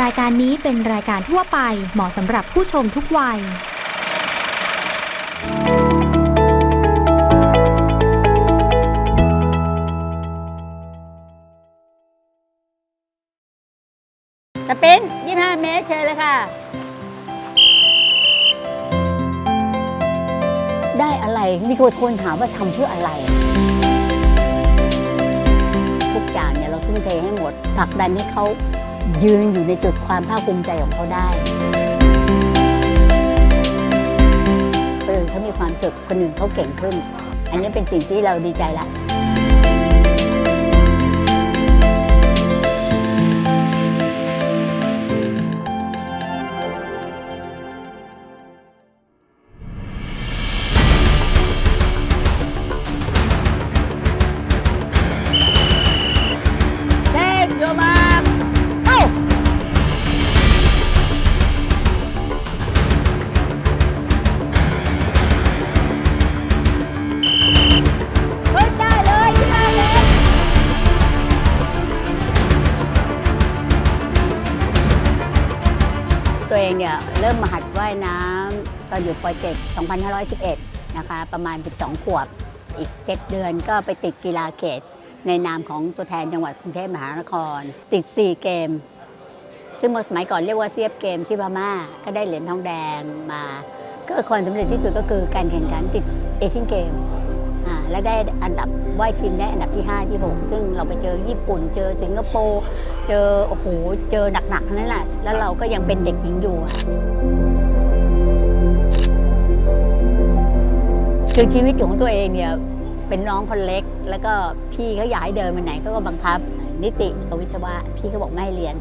รายการนี้เป็นรายการทั่วไปเหมาะสำหรับผู้ชมทุกวัย สปรินต์25 เมตรเชิญเลยค่ะ ได้อะไร มีคนโทรถามว่าทำเพื่ออะไร ทุกอย่างเนี่ยเราทุ่มเทให้หมดผลักดันให้เขา ยืนอยู่ในจุดความภาคภูมิใจของเขาได้คนอื่นเขามีความสุขคนอื่นเขาเก่งขึ้น อันนี้เป็นสิ่งที่เราดีใจละ เริ่มมาหัดว่ายน้ำตอนอยู่ป .7 2511 นะคะ ประมาณ 12 ขวบ อีก 7 เดือนก็ไปติดกีฬาเขต ในนามของตัวแทนจังหวัดกรุงเทพมหานคร ติด 4 เกม ซึ่งเมื่อสมัยก่อนเรียกว่าเซียบเกมที่พม่าก็ได้เหรียญทองแดงมา ก็ความสำเร็จที่สุดก็คือการแข่งขันติดเอเชียนเกมอ่าและได้อันดับว่ายทีมได้อันดับที่ 5 ที่ 6 ซึ่งเราไปเจอญี่ปุ่น เจอสิงคโปร์ เจอ โอ้โห เจอหนักๆนั้นแหละ แล้วเราก็ยังเป็นเด็กหญิงอยู่ คือชีวิตของตัวเองเนี่ยเป็นน้องคนเล็ก แล้วก็พี่เขาอยากให้เดินไปไหนเขาก็บังคับ นิติกับวิศวะพี่ก็บอกไม่เรียน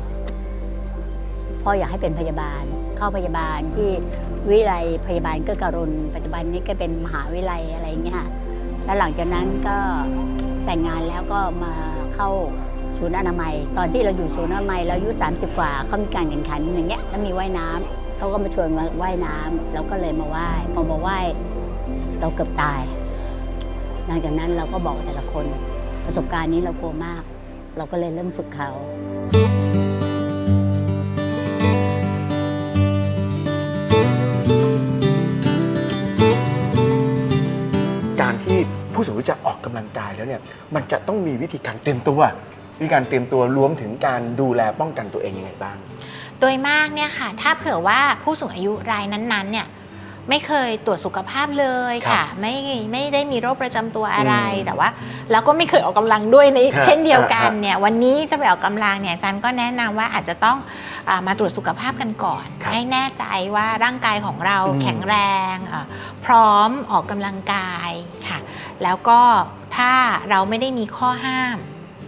พ่ออยากให้เป็นพยาบาล เข้าพยาบาลที่วิไลพยาบาลก็การุณปัจจุบันนี้ก็เป็นมหาวิทยาลัยอะไรอย่างเงี้ยแล้วหลังจากนั้นก็แต่งงานแล้วก็มาเข้าศูนย์อนามัย ตอนที่เราอยู่ศูนย์อนามัยเราอายุ30 กว่าเขามีการแข่งขันอย่างเงี้ยแล้วมีว่ายน้ำเขาก็มาชวนมาว่ายน้ำเราก็เลยมาว่ายพอมาว่าย เราเกือบตาย หลังจากนั้นเราก็บอกแต่ละคน ประสบการณ์นี้เรากลัวมาก เราก็เลยเริ่มฝึกเขา การที่ผู้สูงอายุจะออกกำลังกายแล้วเนี่ยมันจะต้องมีวิธีการเตรียมตัววิธีการเตรียมตัวรวมถึงการดูแลป้องกันตัวเองยังไงบ้าง โดยมากเนี่ยค่ะ ถ้าเผื่อว่าผู้สูงอายุรายนั้นๆเนี่ย ไม่เคยตรวจสุขภาพเลยค่ะ ไม่ไม่ได้มีโรคประจำตัวอะไรอืมแต่ว่า แล้วก็ไม่เคยออกกำลังด้วยในฮะเช่นเดียวกันฮะเนี่ยวันนี้จะไปออกกำลังเนี่ยอาจันก็แนะนำว่าอาจจะต้องอามาตรวจสุขภาพกันก่อนครับให้แน่ใจว่าร่างกายของเราอืมแข็งแรงอ่าพร้อมออกกำลังกายค่ะ แล้วก็ถ้าเราไม่ได้มีข้อห้าม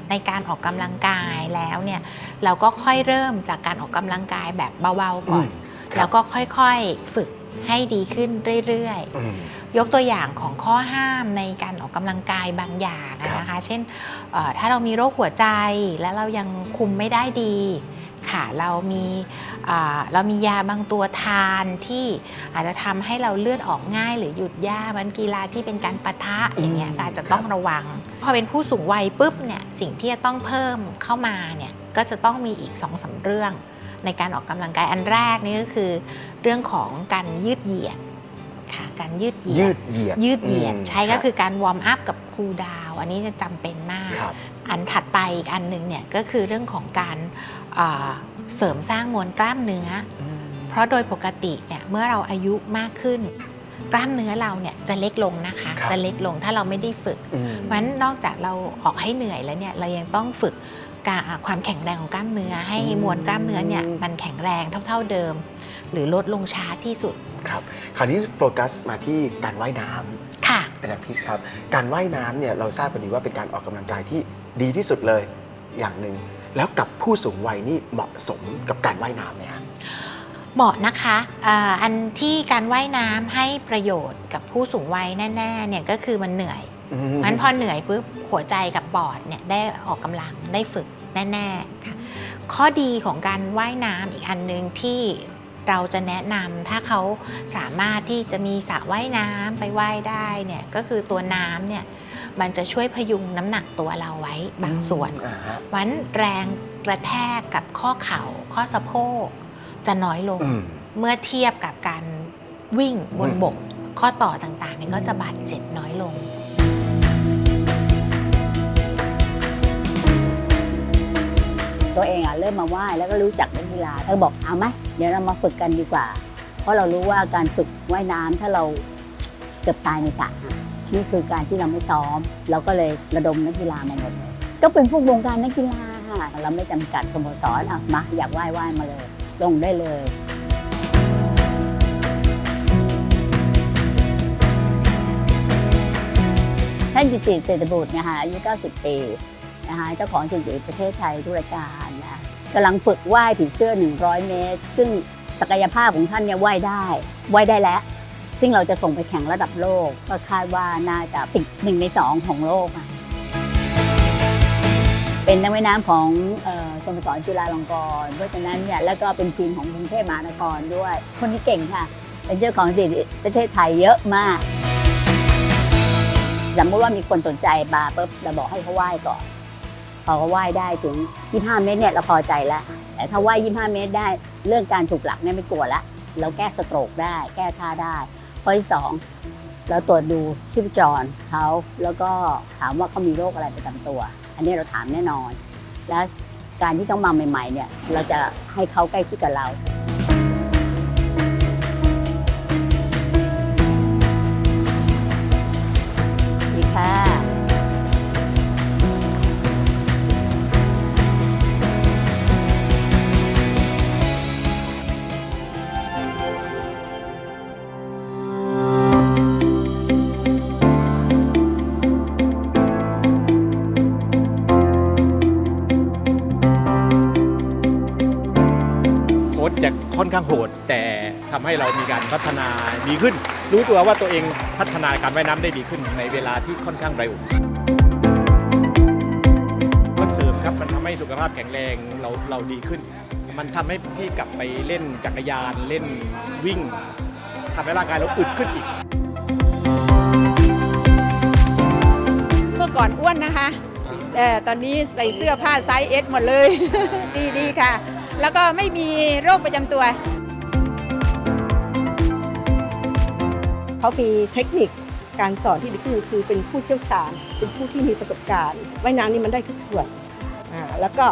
ในการออกกำลังกายแล้วเนี่ยเราก็ค่อยเริ่มจากการออกกำลังกายแบบเบาๆก่อนครับแล้วก็ค่อยๆฝึก ให้ดีขึ้นเรื่อยอืมๆยกตัวอย่างของข้อห้ามในการออกกำลังกายบางอย่างอะนะคะ เช่นเอ่อถ้าเรามีโรคหัวใจและเรายังคุมไม่ได้ดีค่ะเรามีอ่าเรามียาบางตัวทานที่อาจจะทำให้เราเลือดออกง่าย หรือหยุดยามันกีฬาที่เป็นการปะทะอย่างเงี้ยอืมก็อาจจะต้องระวัง พอเป็นผู้สูงวัยปุ๊บเนี่ยสิ่งที่จะต้องเพิ่มเข้ามาเนี่ยก็จะต้องมีอีก2อสาเรื่อง ในการออกกำลังกายอันแรกนี่ก็คือ เรื่องของการยืดเหยียดค่ะการยืดเหยียืยดดเหยียดยืดเหยียดมใช้ก็คือการวอร์มอัพกับคูลดาวน์อันนี้จะจำเป็นมากครับอันถัดไปอีกอันหนึ่งเนี่ยก็คือเรื่องของการอ่าเสริมสร้างมวลกล้ามเนื้อ เพราะโดยปกติเนี่ยเมื่อเราอายุมากขึ้นกล้ามเนื้อเราเนี่ยจะเล็กลงนะคะครับจะเล็กลงถ้าเราไม่ได้ฝึกอืมเพราะฉะนั้นนอกจากเราออกให้เหนื่อยแล้วเนี่ยเรายังต้องฝึกการอ่า ความแข็งแรงของกล้ามเนื้อ ให้อืมมวลกล้ามเนื้อเนี่ยมันแข็งแรงเท่า ๆเดิม หรือลดลงช้าที่สุดครับคราวนี้โฟกัสมาที่การว่ายน้ำค่ะอาจารย์พิชครับ การว่ายน้ำเนี่ยเราทราบกันดีว่าเป็นการออกกำลังกายที่ดีที่สุดเลยอย่างหนึ่งแล้วกับผู้สูงวัยนี่เหมาะสมกับการว่ายน้ำไหมฮะเหมาะนะคะอ่าอันที่การว่ายน้ำให้ประโยชน์กับผู้สูงวัยแน่ๆเนี่ยก็คือมันเหนื่อยอืมงั้นพอเหนื่อยปุ๊บหัวใจกับปอดเนี่ยได้ออกกำลังได้ฝึก แน่ๆค่ะข้อดีของการว่ายน้ำอีกอันหนึ่งที่เราจะแนะนำถ้าเขาสามารถที่จะมีสระว่ายน้ำไปว่ายได้เนี่ยก็คือตัวน้ำเนี่ยมันจะช่วยพยุงน้ำหนักตัวเราไว้บางส่วน อ่าฮะวันแรงกระแทกกับข้อเข่าข้อสะโพกจะน้อยลง อืม เมื่อเทียบกับการวิ่งบนอืม บกข้อต่อต่างๆเนี่ยก็จะบาดเจ็บน้อยลง ตัวเองอะเริ่มมาว่ายแล้วก็รู้จักเล่นกีฬาเธอบอกเอาไหมเดี๋ยวเรามาฝึกกันดีกว่า เพราะเรารู้ว่าการฝึกว่ายน้ำถ้าเราเกือบตายในสระนี่คือการที่เราไม่ซ้อม เราก็เลยระดมนักกีฬามาหมดเลยก็เป็นพวกวงการนักกีฬาค่ะเราไม่จำกัดสโมสรอะมาอยากไหว่ายว่ายมาเลย ลงได้เลยท่านจิติเศรษฐบุตรนะคะอายุ 90 ปีนะคะเจ้าของจิติประเทศไทยทุรการนะ กำลังฝึกว่ายผีเสื้อ 100 เมตร ซึ่งศักยภาพของท่านเนี่ยว่ายได้ว่ายได้แล้ว ซึ่งเราจะส่งไปแข่งระดับโลก ก็คาดว่าน่าจะติดหนึ่งในสองของโลกอะเป็นนักว่ายน้ำของออสโมสรจุฬาลงกรณ์เพราะฉะนั้นเนี่ยแล้วก็เป็นทีมของกรุงเทพมหานครด้วย คนที่เก่งค่ะ เป็นเจ้าของสิทธิประเทศไทยเยอะมากสมมติว่ามีคนสนใจมาปุ๊บเราบอกให้เขาไหว้ก่อน พอเขาว่ายได้ถึง 25 เมตรเนี่ยเราพอใจแล้ว แต่ถ้าว่าย 25 เมตรได้ เรื่องการถูกหลักเนี่ยไม่กลัวละ เราแก้สโตรกได้ แก้ท่าได้ข้อที่สองเราตรวจดูชีพจรเขาแล้วก็ถามว่าเขามีโรคอะไรประจำตัว อันนี้เราถามแน่นอน และการที่ต้องมาใหม่ ๆ เนี่ย เราจะให้เขาใกล้ชิดกับเรา ข้างโหด แต่ทำให้เรามีการพัฒนาดีขึ้น รู้ตัวว่าตัวเองพัฒนาการว่ายน้ำได้ดีขึ้นในเวลาที่ค่อนข้างเร็วมันเสริมครับมันทำให้สุขภาพแข็งแรงเราเราดีขึ้น มันทำให้พี่กลับไปเล่นจักรยานเล่นวิ่งทำให้ร่างกายเราอึดขึ้นอีก เมื่อก่อนอ้วนนะคะ แต่ตอนนี้ใส่เสื้อผ้าไซส์เอสหมดเลย ดีดีค่ะ แล้วก็ไม่มีโรคประจำตัว เขามีเทคนิคการสอนที่ดีขึ้นคือเป็นผู้เชี่ยวชาญ เป็นผู้ที่มีประสบการณ์ว่ายน้ำนี่มันได้ทุกส่วนอ่าแล้วก็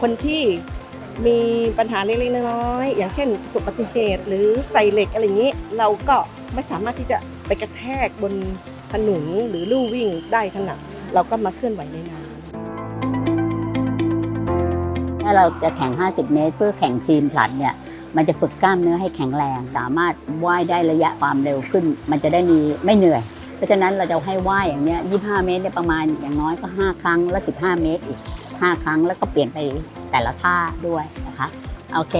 คนที่มีปัญหาเล็กๆน้อยๆอย่างเช่นประสบอุบัติเหตุหรือใส่เหล็กอะไรอย่างนี้ เราก็ไม่สามารถที่จะไปกระแทกบนถนนหรือลู่วิ่งได้ถนัดเราก็มาเคลื่อนไหวในน้ำ ถ้าเราจะแข่ง 50 เมตร เพื่อแข่งทีมผลัดเนี่ยมันจะฝึกกล้ามเนื้อให้แข็งแรง สามารถว่ายได้ระยะความเร็วขึ้น มันจะได้มีไม่เหนื่อย เพราะฉะนั้นเราจะให้ว่ายอย่างเนี้ย25 เมตรเนี่ยประมาณอย่างน้อยก็ 5 ครั้งและ 15 เมตรอีก 5 ครั้งแล้วก็เปลี่ยนไปแต่ละท่าด้วยนะคะโอเค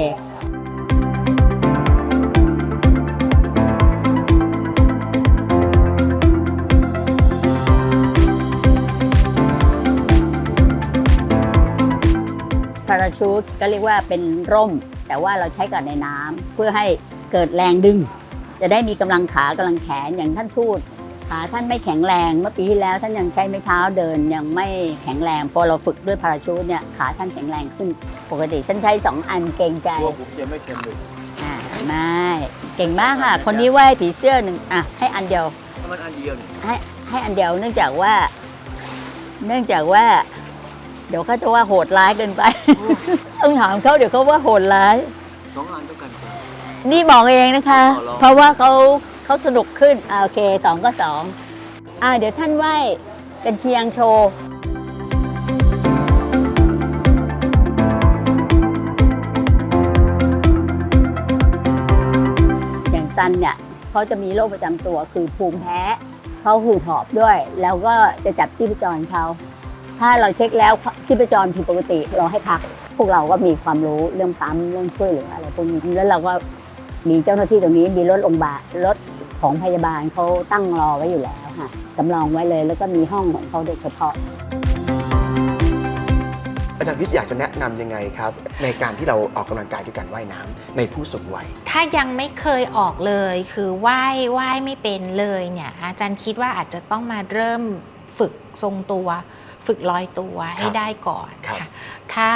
ชูตก็เรียกว่าเป็นร่ม แต่ว่าเราใช้กับในน้ำเพื่อให้เกิดแรงดึง จะได้มีกำลังขากำลังแขนอย่างท่านทูตขาท่านไม่แข็งแรงเมื่อปีที่แล้วท่านยังใช้ไม้เท้าเดินยังไม่แข็งแรงพอเราฝึกด้วยพาราชูตเนี่ยขาท่านแข็งแรงขึ้น ปกติฉันใช้สองอันเกรงใจตัวผมจะไม่เค็มเลยอ่าไม่เก่งมากค่ะ คนนี้ว่ายผีเสื้อหนึ่งอะให้อันเดียวมันอันเดียวให้ให้อันเดียวเนื่องจากว่า เนื่องจากว่า เดี๋ยวเขาจะว่าโหดร้ายเกินไป ต้องถามเขาเดี๋ยวเขาว่าโหดร้าย สองอันเท่ากันนี่บอกเองนะคะ อ๋อเหรอ เพราะว่าเขาเขาสนุกขึ้นอ่าโอเคสองก็สองอ่าเดี๋ยวท่านไหวเป็นเชียงโชว์อย่างซันเนี่ยเขาจะมีโรคประจำตัวคือภูมิแพ้เขาหูหอบด้วย แล้วก็จะจับชีพจรเขา ถ้าเราเช็คแล้วชีพจรผิดปกติเราให้พัก พวกเราก็มีความรู้เรื่องปั๊มเรื่องช่วยเหลืออะไรพวกนี้แล้วเราก็มีเจ้าหน้าที่ตรงนี้มีรถโรงพยาบาลรถของพยาบาลเขาตั้งรอไว้อยู่แล้วค่ะสำรองไว้เลยแล้วก็มีห้องของเขาโดยเฉพาะ อาจารย์วิทย์อยากจะแนะนำยังไงครับ ในการที่เราออกกำลังกายด้วยการว่ายน้ำในผู้สูงวัย ถ้ายังไม่เคยออกเลยคือว่ายว่ายไม่เป็นเลยเนี่ยอาจารย์คิดว่าอาจจะต้องมาเริ่มฝึกทรงตัว ฝึกฝึกลอยตัวให้ได้ก่อนครับค่ะถ้า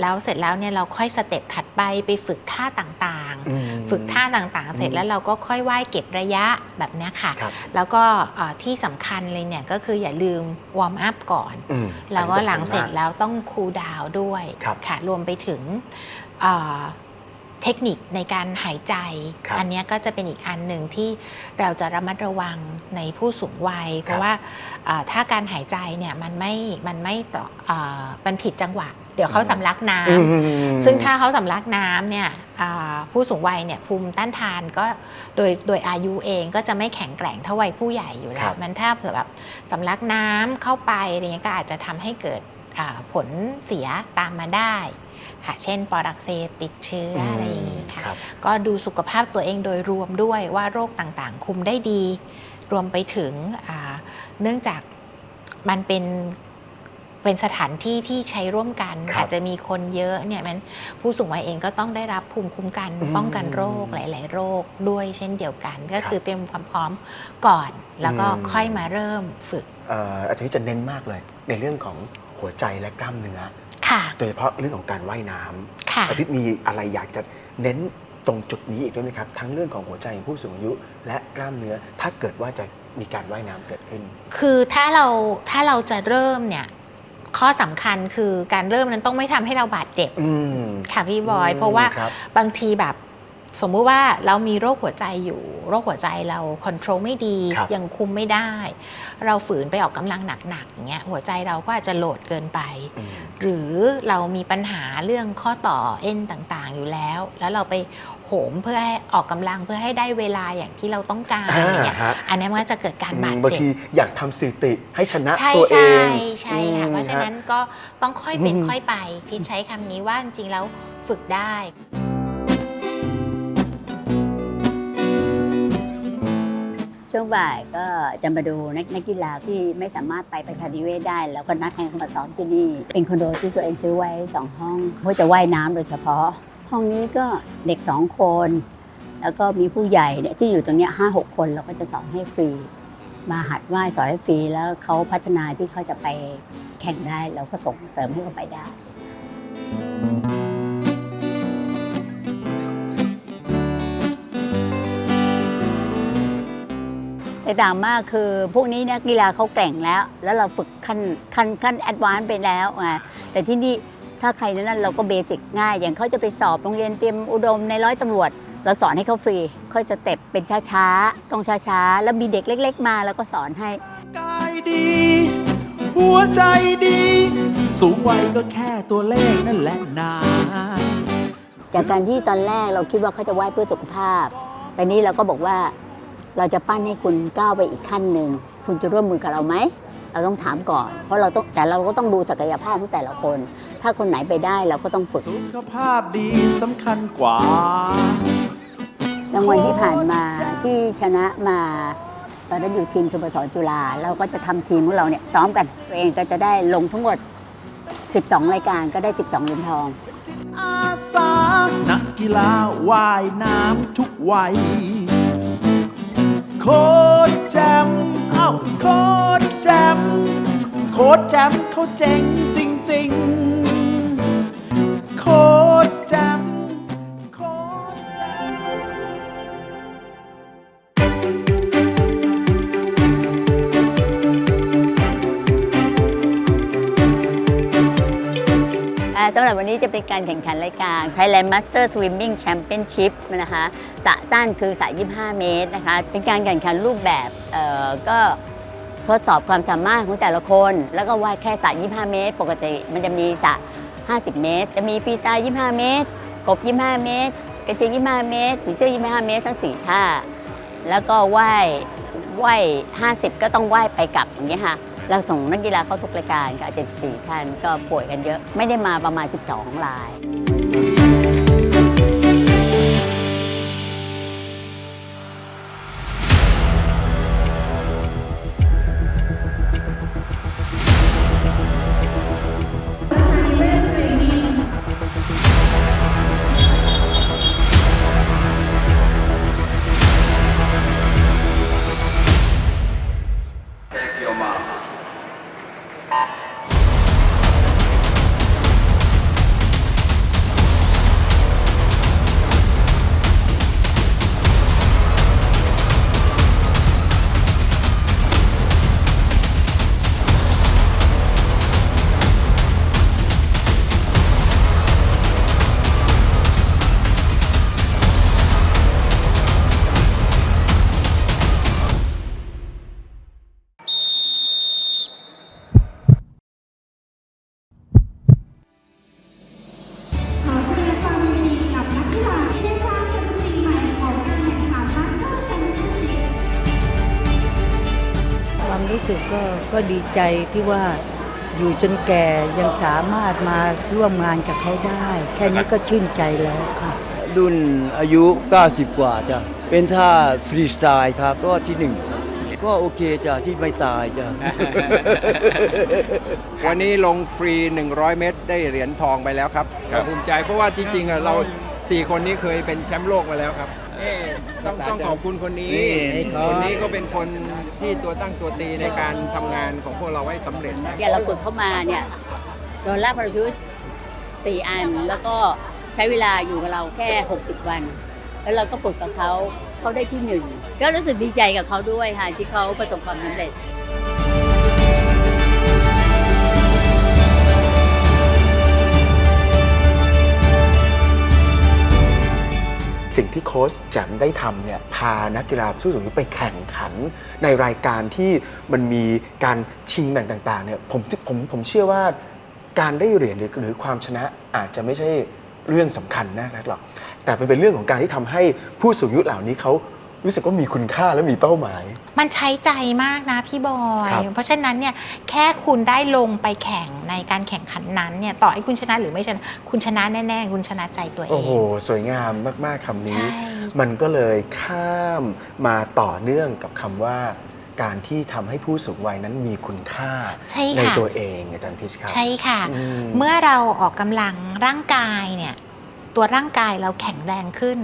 แล้วเสร็จแล้วเนี่ยเราค่อยสเต็ปถัดไปไปฝึกท่าต่างอืมๆฝึกท่าต่างๆ เสร็จอืมแล้วเราก็ค่อยว่ายเก็บระยะแบบเนี้ยค่ะครับแล้วก็เอ่อที่สำคัญเลยเนี่ยก็คืออย่าลืมวอร์มอัพก่อนอืมแล้วก็หลังเสร็จอันนี้สำคัญมากแล้วต้องคูลดาวน์ด้วยครับค่ะรวมไปถึง เอ่อเทคนิคในการหายใจ ครับอันเนี้ยก็จะเป็นอีกอันหนึ่งที่เราจะระมัดระวังในผู้สูงวัย เพราะว่าเอ่อถ้าการหายใจเนี่ยมันไม่มันไม่ต่อเอ่อมันผิดจังหวะ เดี๋ยวเขาสำลักน้ำอืมซึ่งถ้าเขาสำลักน้ำเนี่ยอ่าผู้สูงวัยเนี่ยภูมิต้านทานก็โดยโดยอายุเองก็จะไม่แข็งแกร่งเท่าวัยผู้ใหญ่อยู่แล้ครัวบ มันถ้าเผื่อแบบสำลักน้ำเข้าไปอะไรเงี้ยก็อาจจะทำให้เกิดอ่า ผลเสียตามมาได้ค่ะเช่นปอดอักเสบติดเชื้ออะไรอย่างงี้ค่ะครับก็ดูสุขภาพตัวเองโดยรวมด้วยว่าโรคต่างๆ คุมได้ดี รวมไปถึงอ่าเนื่องจากมันเป็นเป็นสถานที่ที่ใช้ร่วมกันครับอาจจะมีคนเยอะเนี่ยมันผู้สูงวัยเองก็ต้องได้รับภูมิคุ้มกันอืมป้องกันโรคหลาย ๆ โรคด้วยเช่นเดียวกัน ก็ครับคือเตรียมความพร้อมก่อน แล้วก็อืมค่อยมาเริ่มฝึกเอ่ออาจารย์วิทย์จะเน้นมากเลยในเรื่องของ หัวใจและกล้ามเนื้อ ค่ะ โดยเฉพาะเรื่องของการว่ายน้ำค่ะอาทิตย์มีอะไรอยากจะเน้นตรงจุดนี้อีกด้วยไหมครับ ทั้งเรื่องของหัวใจของผู้สูงอายุ และกล้ามเนื้อถ้าเกิดว่าจะมีการว่ายน้ำเกิดขึ้น คือถ้าเราถ้าเราจะเริ่มเนี่ย ข้อสำคัญคือการเริ่มนั้นต้องไม่ทำให้เราบาดเจ็บ อืมค่ะพี่บอย เพราะว่า ครับ บางทีแบบ สมมุติว่าเรามีโรคหัวใจอยู่ โรคหัวใจเราค o n t r o l ไม่ดีครับยังคุมไม่ได้ เราฝืนไปออกกำลังหนักๆอย่างเงี้ยหัวใจเราก็อาจจะโหลดเกินไปอืมหรือเรามีปัญหาเรื่องข้อต่อเอ็นต่างๆอยู่แล้ว แล้วเราไปโหมเพื่อให้ออกกำลังเพื่อให้ได้เวลาอย่างที่เราต้องการอ่าอย่างเงี้ยฮะอันนี้มันก็จะเกิดการบาดบางเจ็บทีอยากทำสถิติ ให้ชนะใช่ตัวเอใช่งใช่ค่ะอืมเพราะฉะนั้นฮก็ต้องค่อยเป็นอืมค่อยไป พี่ใช้คำนี้ว่าจริงๆแล้วฝึกได้ ช่วงบ่ายก็จะมาดูนักนักกีฬาที่ไม่สามารถไปประชานิเวศได้ แล้วก็นัดให้เขามาซ้อมที่นี่ เป็นคอนโดที่ตัวเองซื้อไว้สองห้องเพื่อจะว่ายน้ำโดยเฉพาะ ห้องนี้ก็เด็กสองคน แล้วก็มีผู้ใหญ่เนี่ยที่อยู่ตรงเนี้ยห้าหกคนเราก็จะสอนให้ฟรี มาหัดว่ายสอนให้ฟรีแล้วเขาพัฒนาที่เขาจะไปแข่งได้เราก็ส่งเสริมให้เขาไปได้ แต่ต่างมากคือ พวกนี้เนี่ยกีฬาเขาแกร่งแล้ว แล้วเราฝึกขั้นขั้นขั้นแอดวานซ์ไปแล้วไงแต่ที่นี่ถ้าใครนั้นเราก็เบสิกง่าย อย่างเขาจะไปสอบโรงเรียนเตรียมอุดมในร้อยตำรวจ เราสอนให้เขาฟรี ค่อยสเต็ปเป็นช้าๆต้องช้าๆ แล้วมีเด็กเล็ก ๆ มาแล้วก็สอนให้กายดี หัวใจดี สูงวัยก็แค่ตัวเลขนั่นแหละนาจากการที่ตอนแรกเราคิดว่าเขาจะไหว้เพื่อสุขภาพแต่นี้เราก็บอกว่า เราจะปั้นให้คุณก้าวไปอีกขั้นหนึ่ง คุณจะร่วมมือกับเราไหม เราต้องถามก่อน เพราะเราต้องแต่เราก็ต้องดูศักยภาพของแต่ละคน ถ้าคนไหนไปได้เราก็ต้องฝึก สุขภาพดีสำคัญกว่า รางวัลที่ผ่านมาที่ชนะมาตอนนั้นอยู่ทีมสโมสรจุฬาเราก็จะทำทีมของเราเนี่ยซ้อมกันตัวเองก็จะได้ลงทั้งหมด 12 รายการก็ได้ 12เหรียญทอง อาสานักกีฬาว่ายน้ำทุกวัย โค้ดแจมเอ้าโค้ดแจมโค้ดแจมเขาเจ๋งจริง ๆ สำหรับวันนี้จะเป็นการแข่งขันรายการ Thailand Master Swimming Championship นะคะสระสั้นคือสระ25 เมตรนะคะ เป็นการแข่งขันรูปแบบเอ่อก็ทดสอบความสามารถของแต่ละคน แล้วก็ว่ายแค่สระ25 เมตร ปกติมันจะมีสระ50 เมตร จะมีฟรีสไตล์25 เมตร กบ 25 เมตร กระเจง25 เมตรผีเสื้อ25 เมตร ทั้ง 4 ท่า แล้วก็ว่ายว่าย50 ก็ต้องว่ายไปกลับอย่างเงี้ยค่ะ เราส่งนักกีฬาเข้าทุกรายการกับ74ท่านก็ป่วยกันเยอะ ไม่ได้มาประมาณ 12 ราย กก็ก็ดีใจที่ว่าอยู่จนแก่ยังสามารถมาร่วมงานกับเขาได้ แค่นี้ก็ชื่นใจแล้วค่ะ รุ่นอายุ 90 กว่าจ้ะเป็นท่าฟรีสไตล์ครับก็ที่หนึ่งก็โอเคจ้ะที่ไม่ตายจ้ะ วันนี้ลงฟรี 100 เมตร ได้เหรียญทองไปแล้วครับเราภูมิใจเพราะว่าจริงๆอะเรา 4 คนนี้เคยเป็นแชมป์โลกมาแล้วครับนี่ ต้องต้องขอบคุณคนนี้ นี่ครับ คนนี้ก็เป็นคนที่ตัวตั้งตัวตีในการทำงานของพวกเราให้สำเร็จ เนี่ยเราฝึกเข้ามาเนี่ยโดนลากพาราชูทสี่อัน แล้วก็ใช้เวลาอยู่กับเราแค่ 60 วัน แล้วเราก็ฝึกกับเขาเขาได้ที่หนึ่งก็รู้สึกดีใจกับเขาด้วยค่ะที่เขาประสบความสำเร็จ สิ่งที่โค้ชแจมได้ทำเนี่ยพานักกีฬาผู้สูงอายุไปแข่งขัน ในรายการที่มันมีการชิงแบ่งต่างๆเนี่ยผมผมผมเชื่อว่าการได้เหรียญหรือหรือความชนะอาจจะไม่ใช่เรื่องสำคัญนะนักหรอกแต่เป็นเรื่องของการที่ทำให้ผู้สูงอายุเหล่านี้เขา รู้สึกว่ามีคุณค่าและมีเป้าหมาย มันใช้ใจมากนะพี่บอย ครับเพราะฉะนั้นเนี่ยแค่คุณได้ลงไปแข่งในการแข่งขันนั้นเนี่ยต่อให้คุณชนะหรือไม่ชนะ คุณชนะแน่ๆ คุณชนะใจตัวเอโอ้งโหสวยงามมาก ๆคำนี้ ใช่ มันก็เลยข้ามมาต่อเนื่องกับคำว่า การที่ทำให้ผู้สูงวัยนั้นมีคุณค่าใช่ในค่ะ ตัวเองอาจารย์พิชครับ ใช่ค่ะ อืมเมื่อเราออกกำลังร่างกายเนี่ย ตัวร่างกายเราแข็งแรงขึ้น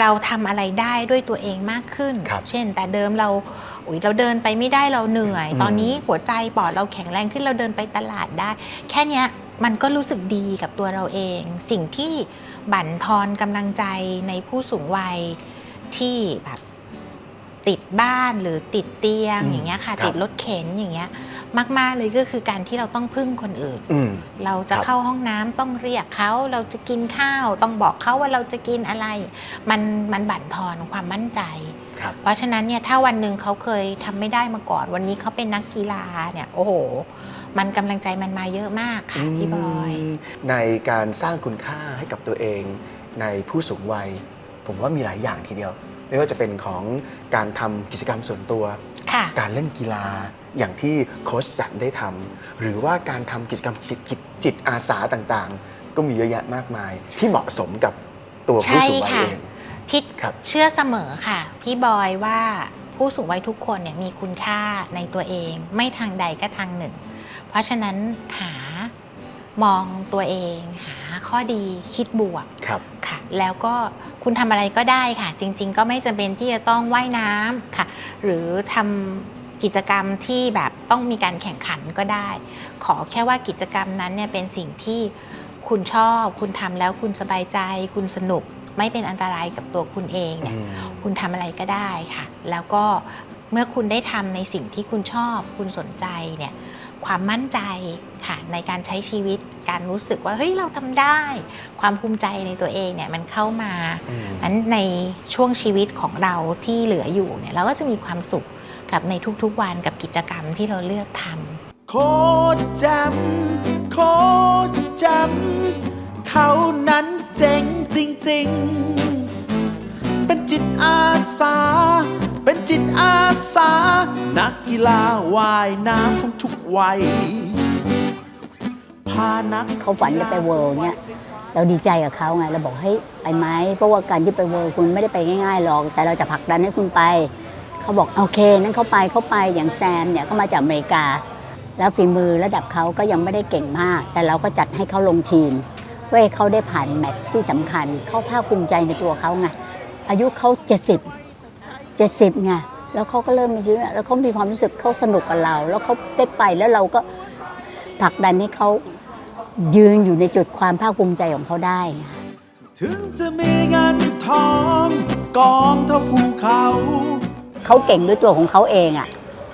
เราทำอะไรได้ด้วยตัวเองมากขึ้นครับเช่น แต่เดิมเราอุยเราเดินไปไม่ได้เราเหนื่อยอืมตอนนี้หัวใจปอดเราแข็งแรงขึ้นเราเดินไปตลาดได้ แค่เนี้ยมันก็รู้สึกดีกับตัวเราเอง สิ่งที่บั่นทอนกำลังใจในผู้สูงวัยที่แบบ ติดบ้านหรือติดเตียงอืมอย่างเงี้ยค่ะ ครับติดรถเข็นอย่างเงี้ยมาก ๆ เลยก็คือการที่เราต้องพึ่งคนอื่น อืมเราจะครับ เข้าห้องน้ำต้องเรียกเขาเราจะกินข้าว ต้องบอกเขาว่าเราจะกินอะไร มันมันบั่นทอนความมั่นใจ ครับ เพราะฉะนั้นเนี่ยถ้าวันหนึ่งเขาเคยทำไม่ได้มาก่อน วันนี้เขาเป็นนักกีฬาเนี่ยโอ้โห มันกำลังใจมันมาเยอะมากค่ะพี่บอย มในการสร้างคุณค่าให้กับตัวเอง ในผู้สูงวัย ผมว่ามีหลายอย่างทีเดียว ไม่ว่าจะเป็นของการทำกิจกรรมส่วนตัว ค่ะ การเล่นกีฬาอย่างที่โค้ชแซมได้ทำหรือว่าการทำกิจกรรมจิตจิตจิตอาสาต่างๆ ก็มีเยอะแยะมากมาย ที่เหมาะสมกับตัวผู้สูงวัยใช่ค่ะ เองพี่ครับ เชื่อเสมอค่ะ พี่บอยว่าผู้สูงวัยทุกคนเนี่ยมีคุณค่าในตัวเอง ไม่ทางใดก็ทางหนึ่ง เพราะฉะนั้นหามองตัวเอง หา ข้อดีคิดบวกครับ ค่ะ แล้วก็คุณทำอะไรก็ได้ค่ะ จริง ๆ ก็ไม่จำเป็นที่จะต้องว่ายน้ำค่ะ หรือทำกิจกรรมที่แบบต้องมีการแข่งขันก็ได้ ขอแค่ว่ากิจกรรมนั้นเนี่ยเป็นสิ่งที่คุณชอบ คุณทำแล้วคุณสบายใจ คุณสนุกไม่เป็นอันตรายกับตัวคุณเองเนี่ยอืมคุณทำอะไรก็ได้ค่ะ แล้วก็เมื่อคุณได้ทำในสิ่งที่คุณชอบ คุณสนใจเนี่ย ความมั่นใจค่ะในการใช้ชีวิตการรู้สึกว่าเฮ้ยเราทำได้ ความภูมิใจในตัวเองเนี่ยมันเข้ามาอืมนั้นในช่วงชีวิตของเราที่เหลืออยู่เนี่ยเราก็จะมีความสุขกับในทุกๆวันกับกิจกรรมที่เราเลือกทำโคตรแจมโคตรแจมเขานั้นเจ๋งจริง ๆ เป็นจิตอาสา เป็นจิตอาสา นักกีฬาว่ายน้ำของทุกวัยพานักเขาฝันจะไปเวิลด์เนี่ยเราดีใจกับเขาไงเราบอกให้ไปไหมเพราะว่าการที่ไปเวิลด์คุณไม่ได้ไปง่ายๆหรอก แต่เราจะผลักดันให้คุณไป เขาบอกโอเคนั่นเขาไปเขาไปอย่างแซมเนี่ยเขามาจากอเมริกา แล้วฝีมือระดับเขาก็ยังไม่ได้เก่งมาก แต่เราก็จัดให้เขาลงทีมเพื่อให้เขาได้ผ่านแมตช์ที่สำคัญเขาภาคภูมิใจในตัวเขาไงอายุเขา70 70ไงแล้วเขาก็เริ่มมีชีวิตแล้วเขามีความรู้สึกเขาสนุกกับเรา แล้วเขาได้ไปแล้วเราก็ผลักดันให้เขายืนอยู่ในจุดความภาคภูมิใจของเขาได้ไงถึงจะมีเงินทองกองเท่าภูเขาเขาเก่งด้วยตัวของเขาเองอะ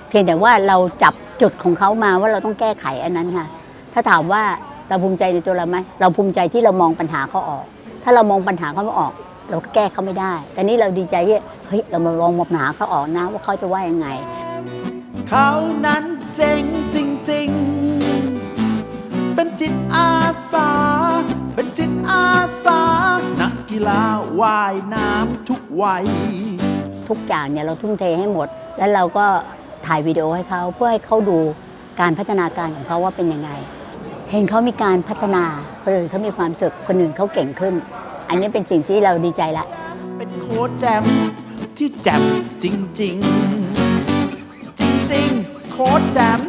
เพียงแต่ว่าเราจับจุดของเขามาว่าเราต้องแก้ไขอันนั้นค่ะ ถ้าถามว่าเราภูมิใจในตัวเราไหมเราภูมิใจที่เรามองปัญหาเขาออก ถ้าเรามองปัญหาเขาไม่ออก เราก็แก้เขาไม่ได้ แต่นี่เราดีใจที่เฮ้ยเรามาลองมองปัญหาเขาออกนะว่าเขาจะว่ายังไง เขานั้นเจ๋งจริง ๆ เป็นจิตอาสา เป็นจิตอาสา นักกีฬาว่ายน้ำทุกวัย ทุกอย่างเนี่ยเราทุ่มเทให้หมด แล้วเราก็ถ่ายวิดีโอให้เขาเพื่อให้เขาดูการพัฒนาการของเขาว่าเป็นยังไง เห็นเขามีการพัฒนาคนอื่นเขามีความสุขคนอื่นเขาเก่งขึ้น อันนี้เป็นสิ่งที่เราดีใจละ เป็นโค้ชแจมที่แจมจริง ๆ จริง ๆ โค้ชแจม